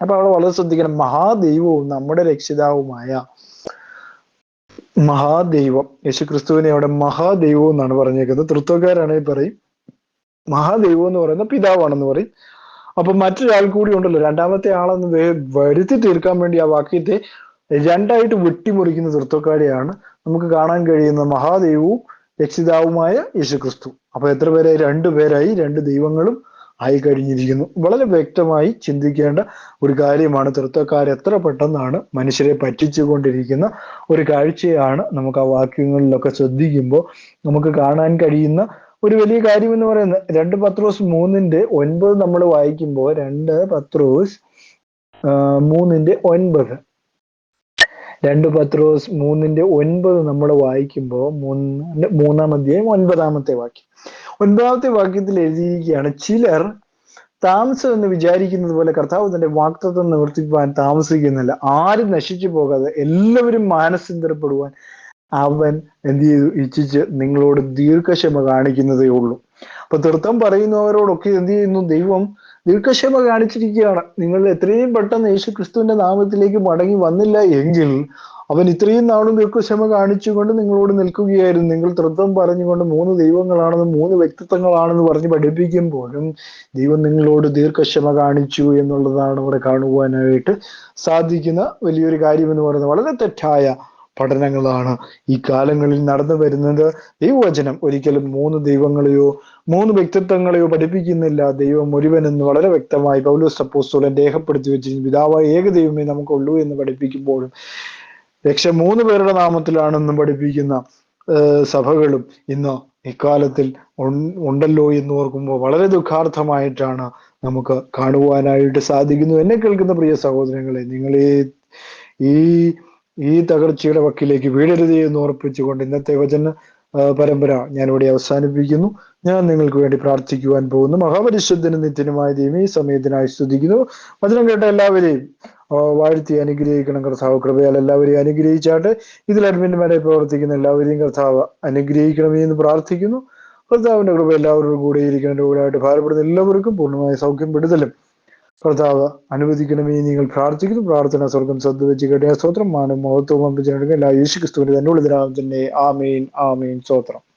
അപ്പൊ അവിടെ വളരെ ശ്രദ്ധിക്കണം. മഹാദൈവവും നമ്മുടെ രക്ഷിതാവുമായ മഹാദൈവം യേശു ക്രിസ്തുവിനെ അവിടെ മഹാദൈവം എന്നാണ് പറഞ്ഞേക്കുന്നത്. തൃത്വക്കാരാണെങ്കിൽ പറയും. മഹാദൈവം എന്ന് പറയുന്ന പിതാവാണെന്ന് പറയും. അപ്പൊ മറ്റൊരാൾ കൂടി ഉണ്ടല്ലോ. രണ്ടാമത്തെ ആളെന്ന് വരുത്തി തീർക്കാൻ വേണ്ടി ആ വാക്യത്തെ രണ്ടായിട്ട് വെട്ടിമുറിക്കുന്ന തൃത്വക്കാരെയാണ് നമുക്ക് കാണാൻ കഴിയുന്ന മഹാദൈവവും രക്ഷിതാവുമായ യേശുക്രിസ്തു. അപ്പൊ എത്ര പേരായി? രണ്ടു പേരായി. രണ്ട് ദൈവങ്ങളും ആയി കഴിഞ്ഞിരിക്കുന്നു. വളരെ വ്യക്തമായി ചിന്തിക്കേണ്ട ഒരു കാര്യമാണ് എത്ര പെട്ടെന്നാണ് മനുഷ്യരെ പറ്റിച്ചുകൊണ്ടിരിക്കുന്ന ഒരു കാഴ്ചയാണ് നമുക്ക് ആ വാക്യങ്ങളിലൊക്കെ ശ്രദ്ധിക്കുമ്പോൾ നമുക്ക് കാണാൻ കഴിയുന്ന ഒരു വലിയ കാര്യം എന്ന് പറയുന്നത്. രണ്ട് പത്രോസ് മൂന്നിന്റെ ഒൻപത് നമ്മൾ വായിക്കുമ്പോൾ രണ്ട് പത്രോസ് മൂന്നിന്റെ ഒൻപത്. രണ്ട് പത്രോസ് മൂന്നിന്റെ ഒൻപത് നമ്മൾ വായിക്കുമ്പോൾ മൂന്ന് മൂന്നാം അധ്യായം ഒൻപതാമത്തെ വാക്യം. ഒൻപതാമത്തെ വാക്യത്തിൽ എഴുതിയിരിക്കുകയാണ് ചിലർ താമസം എന്ന് വിചാരിക്കുന്നത് പോലെ കർത്താവ് തന്റെ വാക്തത്വം നിവർത്തിപ്പാൻ താമസിക്കുന്നില്ല. ആരും നശിച്ചു പോകാതെ എല്ലാവരും മാനസിന്തരപ്പെടുവാൻ അവൻ എന്ത് ചെയ്തു? ഇച്ഛിച്ച് നിങ്ങളോട് ദീർഘക്ഷമ കാണിക്കുന്നതേ ഉള്ളൂ. അപ്പൊ തീർത്ഥം പറയുന്നവരോടൊക്കെ എന്ത് ചെയ്യുന്നു? ദൈവം ദീർഘക്ഷമ കാണിച്ചിരിക്കുകയാണ്. നിങ്ങൾ എത്രയും പെട്ടെന്ന് യേശു ക്രിസ്തുവിന്റെ നാമത്തിലേക്ക് മടങ്ങി വന്നില്ല എങ്കിൽ അവൻ ഇത്രയും നാളും ദീർഘക്ഷമ കാണിച്ചുകൊണ്ട് നിങ്ങളോട് നിൽക്കുകയായിരുന്നു. നിങ്ങൾ തൃത്വം പറഞ്ഞുകൊണ്ട് മൂന്ന് ദൈവങ്ങളാണെന്ന് മൂന്ന് വ്യക്തിത്വങ്ങളാണെന്ന് പറഞ്ഞ് പഠിപ്പിക്കുമ്പോഴും ദൈവം നിങ്ങളോട് ദീർഘക്ഷമ കാണിച്ചു എന്നുള്ളതാണ് ഇവിടെ കാണുവാനായിട്ട് സാധിക്കുന്ന വലിയൊരു കാര്യം എന്ന് പറയുന്നത് വളരെ തെറ്റായ പഠനങ്ങളാണ് ഈ കാലങ്ങളിൽ നടന്നു വരുന്നത്. ദൈവവചനം ഒരിക്കലും മൂന്ന് ദൈവങ്ങളെയോ മൂന്ന് വ്യക്തിത്വങ്ങളെയോ പഠിപ്പിക്കുന്നില്ല. ദൈവം ഒരുവൻ എന്ന് വളരെ വ്യക്തമായി പൗലോസ് അപ്പോസ്തലൻ രേഖപ്പെടുത്തി വെച്ചിരിക്കുന്നു. പിതാവായ ഏക ദൈവമേ നമുക്കുള്ളൂ എന്ന് പഠിപ്പിക്കുമ്പോഴും രക്ഷ മൂന്ന് പേരുടെ നാമത്തിലാണെന്നും പഠിപ്പിക്കുന്ന സഭകളും ഇന്ന് ഇക്കാലത്തിൽ ഉണ്ടല്ലോ എന്ന് ഓർക്കുമ്പോൾ വളരെ ദുഃഖാർത്ഥമായിട്ടാണ് നമുക്ക് കാണുവാനായിട്ട് സാധിക്കുന്നു. എന്നെ കേൾക്കുന്ന പ്രിയ സഹോദരങ്ങളെ നിങ്ങൾ ഈ ഈ തകർച്ചയുടെ വക്കിലേക്ക് വീഴരുതേ എന്ന് ഓർപ്പിച്ചുകൊണ്ട് ഇന്നത്തെ വചന പരമ്പര ഞാൻ ഇവിടെ അവസാനിപ്പിക്കുന്നു. ഞാൻ നിങ്ങൾക്ക് വേണ്ടി പ്രാർത്ഥിക്കുവാൻ പോകുന്നു. മഹാപരിശുദ്ധനും നിത്യനുമായ ദൈവം ഈ സമയത്തിനായി സ്തുതിക്കുന്നു. വചനം കേട്ട എല്ലാവരെയും വാഴ്ത്തി അനുഗ്രഹിക്കണം കർത്താവ്. കൃപയാൽ എല്ലാവരെയും അനുഗ്രഹിച്ചാട്ടെ ഇതിൽ അഡ്മിന്റെ പ്രവർത്തിക്കുന്ന എല്ലാവരെയും കർത്താവ് അനുഗ്രഹിക്കണമേ എന്ന് പ്രാർത്ഥിക്കുന്നു. കർത്താവിന്റെ കൃപ എല്ലാവരോടും കൂടെ ഇരിക്കണം രോഗികളായിട്ട് ഭാരപ്പെടുന്ന എല്ലാവർക്കും പൂർണമായ സൗഖ്യം വിടുതലും. കർത്താവ് അനുവദിക്കണമേ നിങ്ങൾ പ്രാർത്ഥിക്കുന്നു. പ്രാർത്ഥന സ്വർഗം ശ്രദ്ധ വെച്ച് കേട്ട സ്തോത്രം മാനം മഹത്വം അമ്പിച്ചെടുക്കുക എല്ലാ യേശു ക്രിസ്തുവിന്റെ തന്നെ ഉള്ളതിനാൽ തന്നെ ആമീൻ ആമീൻ. സ്തോത്രം.